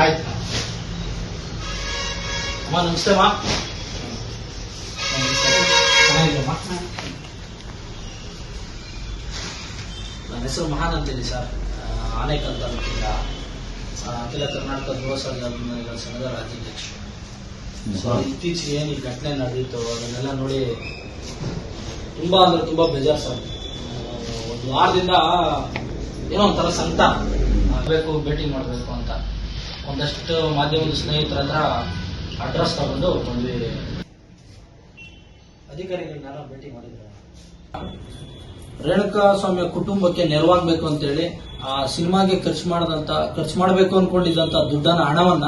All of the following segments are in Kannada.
ಆಯ್ತಾ ಅಮ್ಮ ನಮಸ್ತೆ ಅಮ್ಮ ನನ್ನ ಹೆಸರು ಮಹಾನ್ ಅಂತೇಳಿ ಸರ್. ಆನೇಕ ಆನೇಕಲ್ ತಾಲೂಕಿಂದ ಅಖಿಲ ಕರ್ನಾಟಕ ಯುವ ಸಂಘ ಸಂಘದ ರಾಜ್ಯಾಧ್ಯಕ್ಷ ಸೊ ಇತ್ತೀಚೆಗೆ ಏನು ಈ ಘಟನೆ ನಡೆದಿತ್ತು ಅದನ್ನೆಲ್ಲ ನೋಡಿ ತುಂಬಾ ಅಂದ್ರೆ ತುಂಬಾ ಬೇಜಾರು ಸರ್. ಒಂದು ವಾರದಿಂದ ಏನೋ ಒಂಥರ ಸಂತ ಬೇಕು ಭೇಟಿ ಮಾಡಬೇಕು ಅಂತ. ಒಂದಷ್ಟು ಮಾಧ್ಯಮದ ಸ್ನೇಹಿತರ ಹತ್ರ ಅಡ್ರೆಸ್ ತಗೊಂಡು ಬಂದ್ವಿ. ಅಧಿಕಾರಿಗಳನ್ನೆಲ್ಲ ಭೇಟಿ ಮಾಡಿದ್ರು ರೇಣುಕಾ ಸ್ವಾಮಿಯ ಕುಟುಂಬಕ್ಕೆ ನೆರವಾಗಬೇಕು ಅಂತೇಳಿ, ಆ ಸಿನಿಮಾಗೆ ಖರ್ಚು ಮಾಡದಂತ, ಖರ್ಚು ಮಾಡಬೇಕು ಅನ್ಕೊಂಡಿದ್ದಂತ ದುಡ್ಡನ್ನ, ಹಣವನ್ನ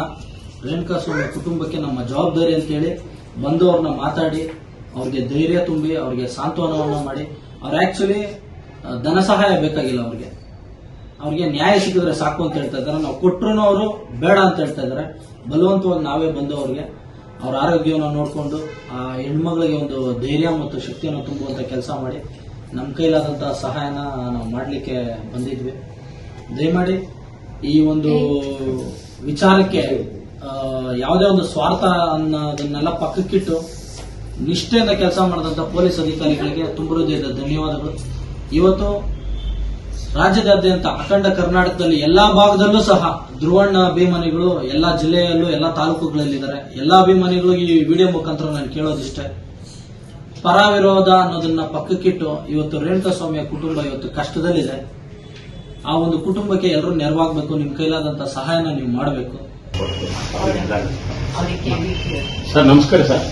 ರೇಣುಕಾ ಸ್ವಾಮಿಯ ಕುಟುಂಬಕ್ಕೆ ನಮ್ಮ ಜವಾಬ್ದಾರಿ ಅಂತೇಳಿ ಬಂದು ಅವ್ರನ್ನ ಮಾತಾಡಿ, ಅವ್ರಿಗೆ ಧೈರ್ಯ ತುಂಬಿ, ಅವ್ರಿಗೆ ಸಾಂತ್ವನವನ್ನ ಮಾಡಿ, ಅವ್ರ ಆಕ್ಚುಲಿ ಧನ ಸಹಾಯ ಬೇಕಾಗಿಲ್ಲ ಅವ್ರಿಗೆ. ಅವ್ರಿಗೆ ನ್ಯಾಯ ಸಿಕ್ಕಿದ್ರೆ ಸಾಕು ಅಂತ ಹೇಳ್ತಾ ಇದ್ದಾರೆ. ನಾವು ಕೊಟ್ಟರು ಅವರು ಬೇಡ ಅಂತ ಹೇಳ್ತಾ ಇದ್ದಾರೆ. ಬಲವಂತವಾಗಿ ನಾವೇ ಬಂದು ಅವ್ರಿಗೆ ಅವ್ರ ಆರೋಗ್ಯವನ್ನು ನೋಡಿಕೊಂಡು ಆ ಹೆಣ್ಮಗಳಿಗೆ ಒಂದು ಧೈರ್ಯ ಮತ್ತು ಶಕ್ತಿಯನ್ನು ತುಂಬುವಂತ ಕೆಲಸ ಮಾಡಿ ನಮ್ಮ ಕೈಲಾದಂತಹ ಸಹಾಯನ ನಾವು ಮಾಡಲಿಕ್ಕೆ ಬಂದಿದ್ವಿ. ದಯಮಾಡಿ ಈ ಒಂದು ವಿಚಾರಕ್ಕೆ ಯಾವುದೇ ಒಂದು ಸ್ವಾರ್ಥ ಅನ್ನೋದನ್ನೆಲ್ಲ ಪಕ್ಕಕ್ಕಿಟ್ಟು ನಿಷ್ಠೆಯಿಂದ ಕೆಲಸ ಮಾಡಿದಂತ ಪೊಲೀಸ್ ಅಧಿಕಾರಿಗಳಿಗೆ ತುಂಬ ಹೃದಯದ ಧನ್ಯವಾದಗಳು. ಇವತ್ತು ರಾಜ್ಯದಾದ್ಯಂತ ಅಖಂಡ ಕರ್ನಾಟಕದಲ್ಲಿ ಎಲ್ಲಾ ಭಾಗದಲ್ಲೂ ಸಹ ಧ್ರುವಣ್ಣ ಅಭಿಮಾನಿಗಳು ಎಲ್ಲಾ ಜಿಲ್ಲೆಯಲ್ಲೂ ಎಲ್ಲಾ ತಾಲೂಕುಗಳಲ್ಲಿದ್ದಾರೆ. ಎಲ್ಲಾ ಅಭಿಮಾನಿಗಳು ಈ ವಿಡಿಯೋ ಮುಖಾಂತರ ನಾನು ಕೇಳೋದಿಷ್ಟೇ. ಪರ ವಿರೋಧ ಅನ್ನೋದನ್ನ ಪಕ್ಕಕ್ಕಿಟ್ಟು ಇವತ್ತು ರೇಣುಕಾ ಸ್ವಾಮಿಯ ಕುಟುಂಬ ಇವತ್ತು ಕಷ್ಟದಲ್ಲಿದೆ. ಆ ಒಂದು ಕುಟುಂಬಕ್ಕೆ ಎಲ್ಲರೂ ನೆರವಾಗಬೇಕು ನಿಮ್ ಕೈಲಾದಂತ ಸಹಾಯನ ನೀವು ಮಾಡಬೇಕು. ಸರ್ ನಮಸ್ಕಾರ sir.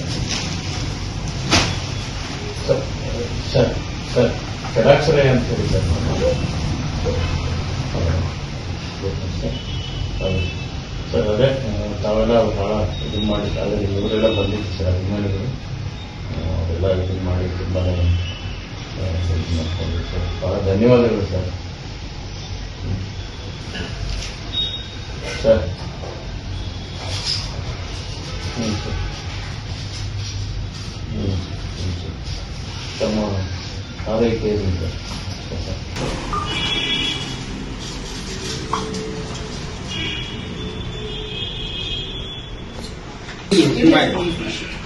Sir sir sir Shadakshara ಅಂತ ಹೇಳಿ ಸರ್ ಹೌದು. ಸರ್ ಅದೇ ತಾವೆಲ್ಲ ಬಹಳ ಇದು ಮಾಡಿ ಅದೇ ಇವರೆಲ್ಲ ಬಂದಿತ್ತು ಸರ್ ಅಭಿಮಾನಿಗಳು ಅವರೆಲ್ಲ ಇದು ಮಾಡಿ ತುಂಬಾ ಇದು ಸರ್ ಬಹಳ ಧನ್ಯವಾದಗಳು ಸರ್ ಸರ್ ಹ್ಞೂ ಸರ್ ಹ್ಞೂ ಹ್ಞೂ ಸರ್ ತಮ್ಮ ಆರೈಕೆ ಇದೆ ಸರ್